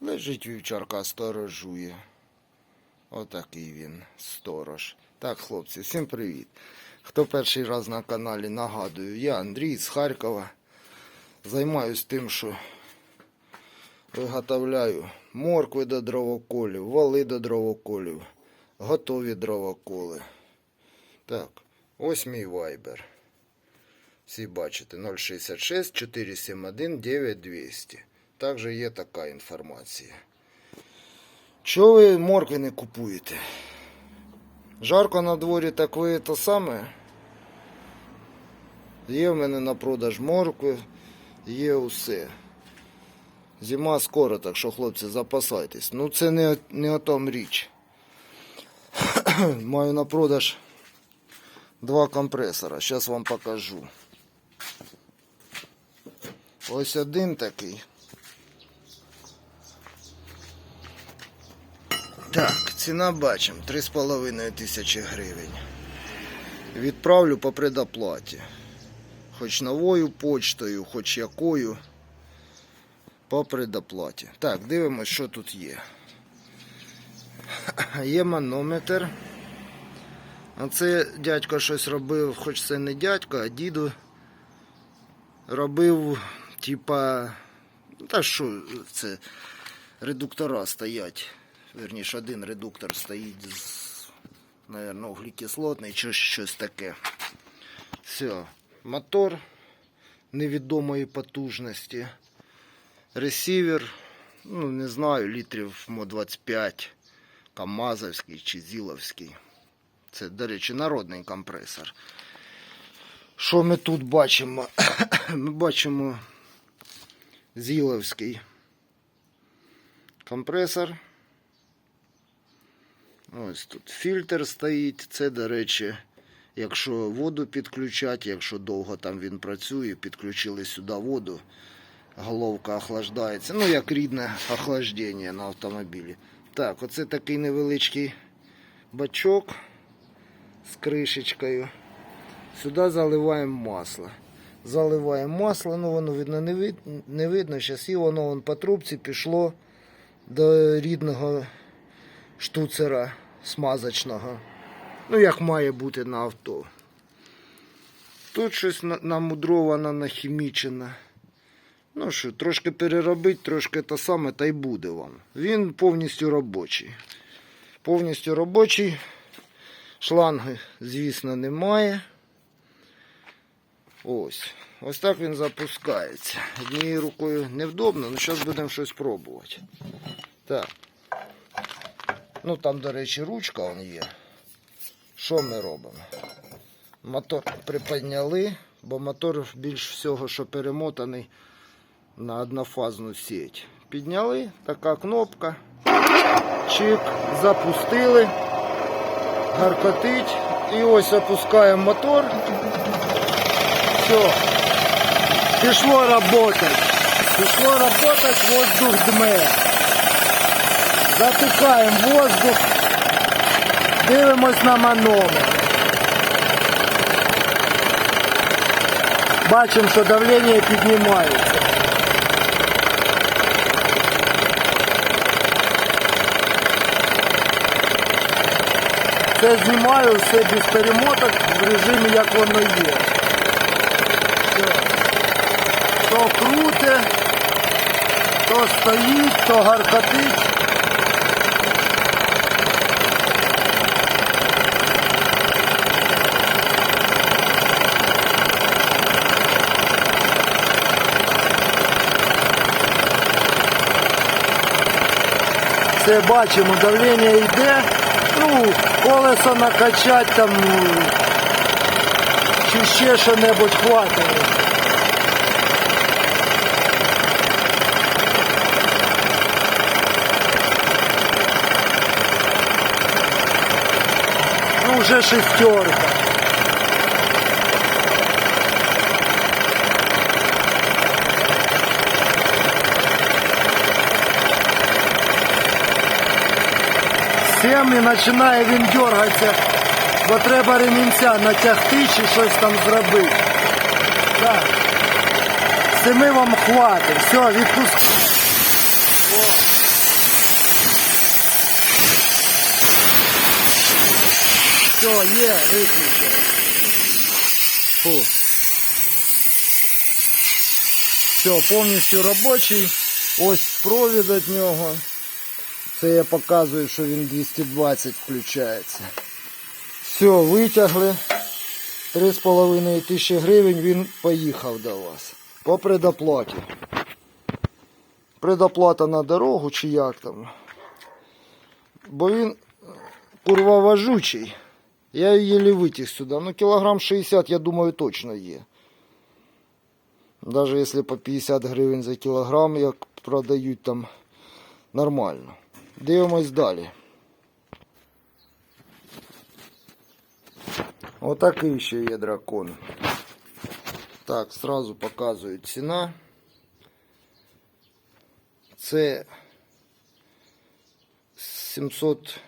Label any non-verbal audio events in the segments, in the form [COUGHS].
Лежить вівчарка, сторожує. Отакий він, сторож. Так, хлопці, всім привіт. Хто перший раз на каналі, нагадую, я Андрій з Харкова. Займаюсь тим, що виготовляю моркви до дровоколів, вали до дровоколів, готові дровоколи. Так, ось мій вайбер. Всі бачите 066 471 9200. Також є така інформація. Чого ви моркви не купуєте? Жарко на дворі, так ви то саме. Є в мене на продаж моркви, є усе. Зима скоро, так що, хлопці, запасайтесь. Ну це не, не о том річ. [CLEARS THROAT] Маю на продаж два компресора. Зараз вам покажу. Ось один такий. Так, ціна бачимо 3,5 тисячі гривень. Відправлю по предоплаті. Хоч новою почтою, хоч якою. По предоплаті. Так, дивимось, що тут є. [CLEARS THROAT] Є манометр. А це дядько щось робив, хоч це не дядько, а діду робив, типа, та що це редуктора стоять. Верніше, один редуктор стоїть з, наверное, углекислотний чи щось таке. Все, мотор невідомої потужності. Ресівер, ну не знаю, літрів мо 25, Камазовський чи Зіловський. Це, до речі, народний компресор. Що ми тут бачимо? [COUGHS] Ми бачимо Зіловський компресор. Ось тут фільтр стоїть. Це, до речі, якщо воду підключать, якщо довго там він працює, підключили сюди воду, головка охлаждається. Ну, як рідне охлаждення на автомобілі. Так, оце такий невеличкий бачок з кришечкою. Сюди заливаємо масло. Заливаємо масло, ну воно видно не, вид, не видно. Зараз і воно вон, по трубці пішло до рідного штуцера смазочного. Ну, як має бути на авто. Тут щось намудровано, нахімічено. Ну що, трошки переробить, трошки те саме, та й буде вам. Він повністю робочий. Повністю робочий. Шланги, звісно, немає. Ось. Ось так він запускається. Однією рукою невдобно, але зараз будемо щось пробувати. Так. Ну там, до речі, ручка он є. Що ми робимо? Мотор приподняли, бо мотор більш всього, що перемотаний на однофазну сеть. Підняли, така кнопка. Чик, запустили. Гаркотить. І ось опускаємо мотор. Все. Пішло работать. Пішло работать, воздух дме. Затикаємо воздух. Дивимось на манометр. Бачимо, що давлення піднімається. Це знімаю все без перемоток в режимі, як воно є. То круте, то стоїть, то гаркотить. Все бачимо, давлення йде. Ну, колесо накачать там ну, чи ще що-небудь хватає. Ну, вже шестерка. всем і починає він дергатися, бо треба ремінця натягти чи щось там зробити. Так. Семи вам хватить. Все, відпускайте. Все, є, виключили. Фу. Все, повністю робочий. Ось провід від нього. Це я показую, що він 220 включається. Все, витягли. 3,5 тисячі гривень він поїхав до вас. По предоплаті. Предоплата на дорогу чи як там. Бо він курва важучий. Я її витяг сюди. Ну, кілограм 60, я думаю, точно є. Даже якщо по 50 гривень за кілограм, як продають там нормально. Дивимось далі. Отакий ще є дракон. Так, сразу показую ціна. Це 700.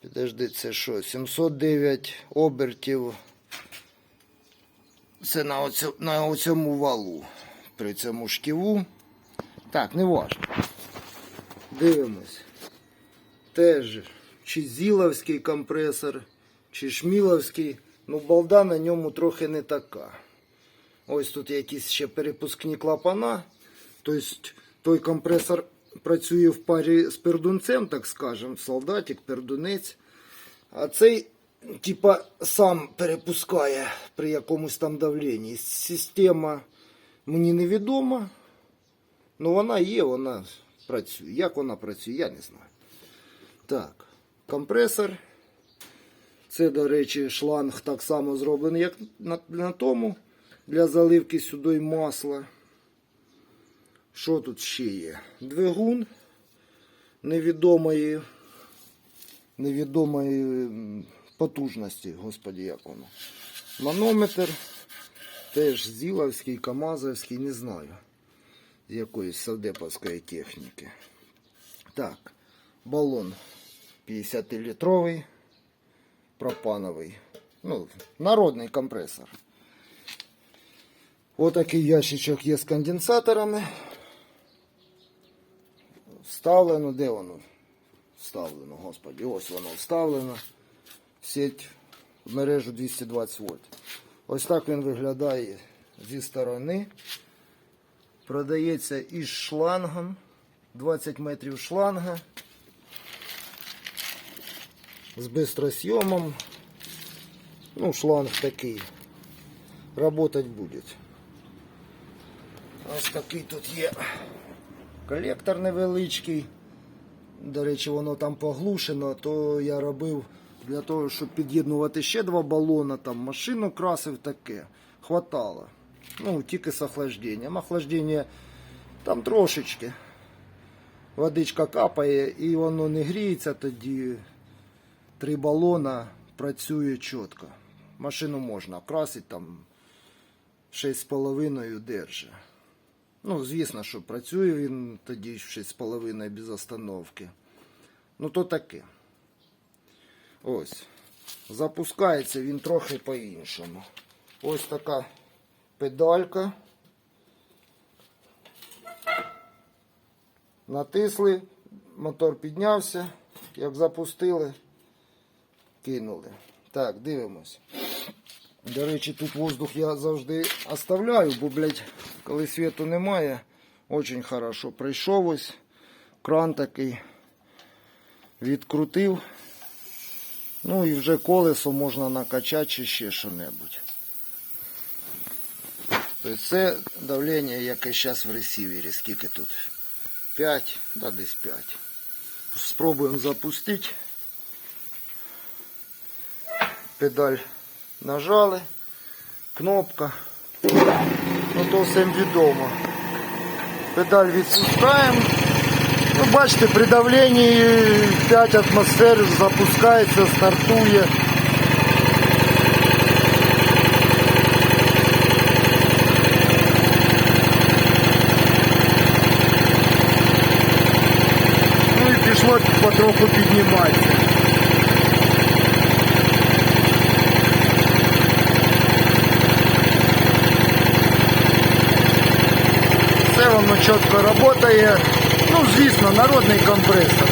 Підожди, це що? 709 обертів. Це на, оцю, на оцьому валу. При цьому шківу. Так, не важно. Дивимось. Теж чи зіловський компресор, чи шміловський. Ну, балда на ньому трохи не така. Ось тут якісь ще перепускні клапана. Тобто той компресор працює в парі з пердунцем, так скажем, солдатик, пердунець. А цей, типа, сам перепускає при якомусь там давленні. Система мені невідома. Ну вона є, вона працює. Як вона працює, я не знаю. Так, компресор. Це, до речі, шланг так само зроблений, як на, на тому. Для заливки сюди масла. Що тут ще є? Двигун невідомої, невідомої потужності, господі, як воно. Манометр теж зіловський, камазовський, не знаю. Якоїсь савдеповської техніки. Так, балон 50-літровий, пропановий. Ну, народний компресор. Отакий ящичок є з конденсаторами. Вставлено, де воно? Вставлено, господи, ось воно вставлено. Сеть в мережу 220 вольт. Ось так він виглядає зі сторони. Продається із шлангом. 20 метрів шланга. З бистросйомом. Ну, шланг такий. Работать буде. Ось такий тут є колектор невеличкий. До речі, воно там поглушено, то я робив для того, щоб під'єднувати ще два балона, там машину красив таке. Хватало. Ну, тільки з охлажденням. Охлаждення там трошечки. Водичка капає і воно не гріється, тоді три балона працює чітко. Машину можна красити там 6,5 держить. Ну, звісно, що працює він тоді 6,5 без остановки. Ну, то таке. Ось. Запускається він трохи по-іншому. Ось така педалька. Натисли, мотор піднявся. Як запустили, кинули. Так, дивимось. До речі, тут воздух я завжди оставляю, бо, блядь, коли світу немає, очень хорошо. Прийшов ось, кран такий відкрутив. Ну і вже колесо можна накачати чи ще що-небудь. Тобто це давлення, яке зараз в ресівері. Скільки тут? 5, да десь 5. Спробуємо запустити. Педаль нажали, кнопка, ну то всім відомо. Педаль відпускаємо. Ну, бачите, при давленні 5 атмосфер запускається, стартує. потроху підніматися. Все воно чітко працює. Ну, звісно, народний компресор.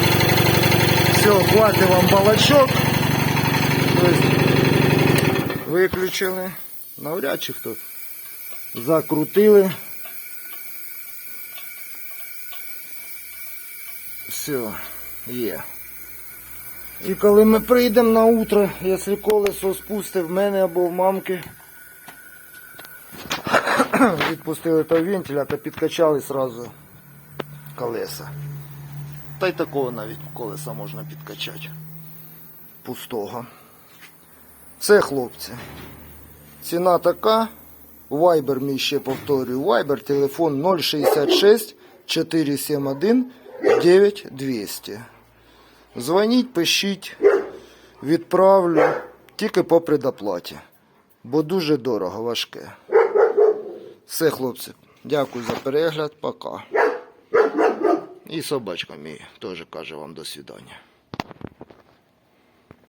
Все, хватить вам балачок. хтось виключили. Навряд чи хто закрутили. Все, Є. І коли ми прийдемо на утро, якщо колесо спусти в мене або в мамки, [COUGHS] відпустили той вентиля, то підкачали сразу колеса. Та й такого навіть колеса можна підкачати. Пустого. Все, хлопці. Ціна така. Viber мій ще повторюю. Viber телефон 066 471 9200. Дзвоніть, пишіть, відправлю тільки по предоплаті. Бо дуже дорого, важке. Все, хлопці. Дякую за перегляд. Пока. І собачка мій теж каже вам до свидання.